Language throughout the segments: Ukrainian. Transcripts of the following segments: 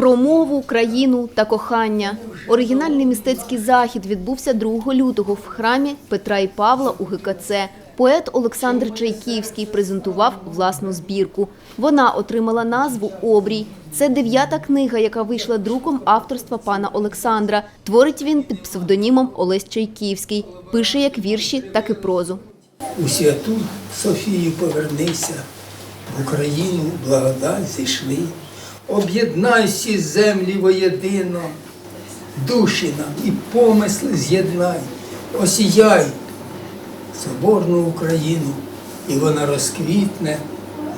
Про мову, країну та кохання. Оригінальний мистецький захід відбувся 2 лютого в храмі Петра і Павла у ГКЦ. Поет Олександр Чайківський презентував власну збірку. Вона отримала назву Обрій. Це дев'ята книга, яка вийшла друком авторства пана Олександра. Творить він під псевдонімом Олесь Чайківський. Пише як вірші, так і прозу. У святу Софію повернися, в Україну благодать зійшли. Об'єднай всі землі воєдино, душі нам і помисли з'єднай, осіяй соборну Україну, і вона розквітне,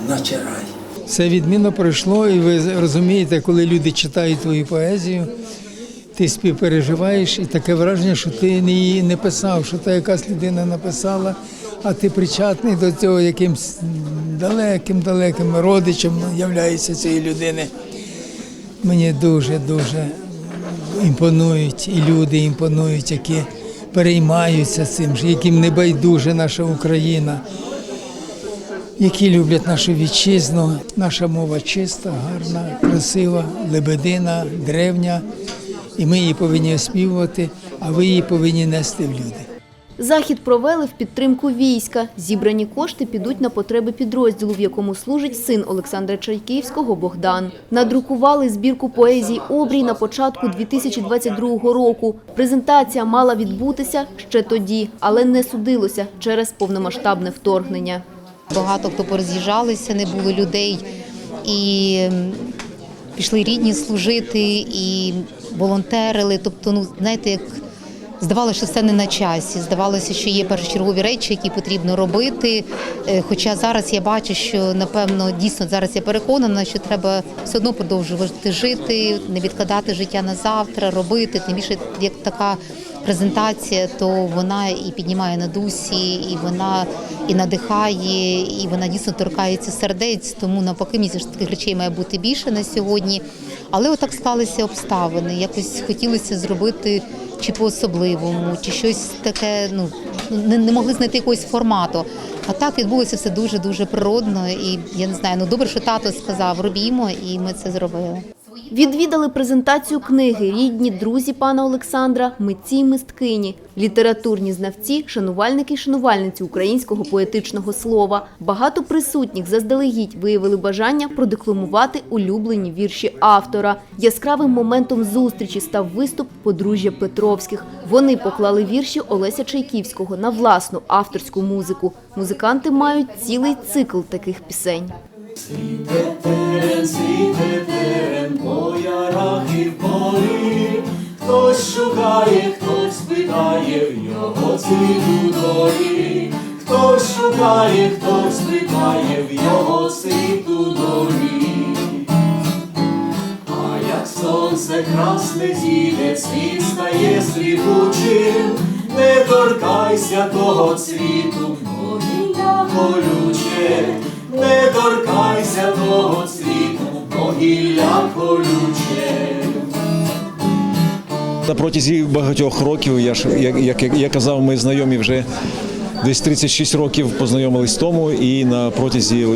наче рай. Це відмінно пройшло, і ви розумієте, коли люди читають твою поезію, ти співпереживаєш, і таке враження, що ти її не писав, що та якась людина написала, а ти причетний до цього якимсь далеким, далеким родичем являєшся цієї людини. Мені дуже дуже імпонують і люди імпонують, які переймаються цим, яким не байдуже наша Україна, які люблять нашу вітчизну. Наша мова чиста, гарна, красива, лебедина, древня, і ми її повинні оспівувати, а ви її повинні нести в люди. Захід провели в підтримку війська. Зібрані кошти підуть на потреби підрозділу, в якому служить син Олександра Чайківського Богдан. Надрукували збірку поезій «Обрій» на початку 2022 року. Презентація мала відбутися ще тоді, але не судилося через повномасштабне вторгнення. Багато хто пороз'їжджалися, не було людей, і пішли рідні служити, і волонтерили. Тобто, ну знаєте, як здавалося, що все не на часі. Здавалося, що є першочергові речі, які потрібно робити. Е, Хоча зараз я бачу, що напевно дійсно зараз я переконана, що треба все одно продовжувати жити, не відкладати життя на завтра, робити. Тим більше як така презентація, то вона і піднімає на дусі, і вона і надихає, і вона дійсно торкається сердець. Тому навпаки, мені таких речей має бути більше на сьогодні. Але отак склалися обставини. Якось хотілося зробити чи по-особливому, чи щось таке. Ну не, не могли знайти якогось формату. А так відбулося все дуже дуже природно. І я не знаю, ну добре, що тато сказав, робімо, і ми це зробили. Відвідали презентацію книги рідні, друзі пана Олександра, митці й мисткині, літературні знавці, шанувальники й шанувальниці українського поетичного слова. Багато присутніх заздалегідь виявили бажання продекламувати улюблені вірші автора. Яскравим моментом зустрічі став виступ подружжя Петровських. Вони поклали вірші Олеся Чайківського на власну авторську музику. Музиканти мають цілий цикл таких пісень. Світе і в полі, хтось шукає, хтось питає в його цвіту долі, хтось шукає, хтось питає в його цвіту долі. А як сонце красне зійде, світ стає сліпучим, не торкайся того цвіту, бо гілля колюче, не торкайся того бо гілля колюче. На протязі багатьох років, я ж як, як я казав, ми знайомі вже десь 36 років познайомились тому, і на протязі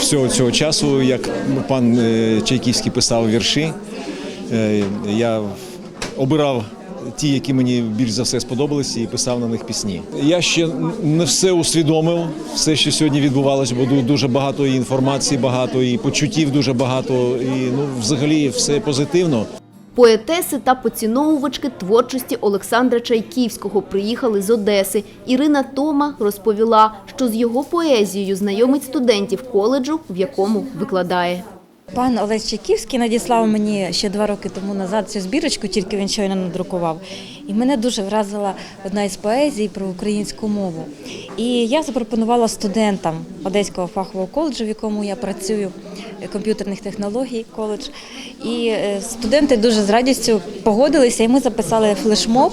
всього цього часу, як пан е, Чайківський писав вірші, е, я обирав. Ті, які мені більш за все сподобалися, і писав на них пісні. Я ще не все усвідомив, все, що сьогодні відбувалося, бо дуже багато і інформації, багато і почуттів, дуже багато, і ну взагалі все позитивно. Поетеси та поціновувачки творчості Олександра Чайківського приїхали з Одеси. Ірина Тома розповіла, що з його поезією знайомить студентів коледжу, в якому викладає. Пан Олесь Чайківський надіслав мені ще два роки тому назад цю збірочку, тільки він щойно надрукував. І мене дуже вразила одна із поезій про українську мову. І я запропонувала студентам Одеського фахового коледжу, в якому я працюю, е, комп'ютерних технологій коледж. І е, студенти дуже з радістю погодилися, і ми записали флешмоб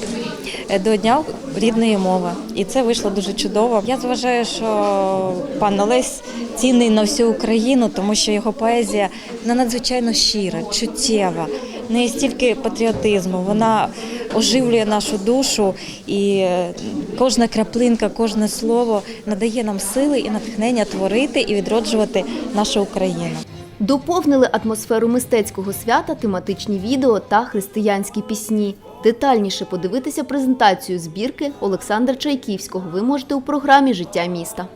до Дня рідної мови. І це вийшло дуже чудово. Я вважаю, що пан Олесь цінний на всю Україну, тому що його поезія вона надзвичайно щира, чуттєва, не стільки патріотизму, вона оживлює нашу душу, і е, кожна краплинка, кожне слово надає нам сили і натхнення творити і відроджувати нашу Україну. Доповнили атмосферу мистецького свята тематичні відео та християнські пісні. Детальніше подивитися презентацію збірки Олександра Чайківського ви можете у програмі Життя міста.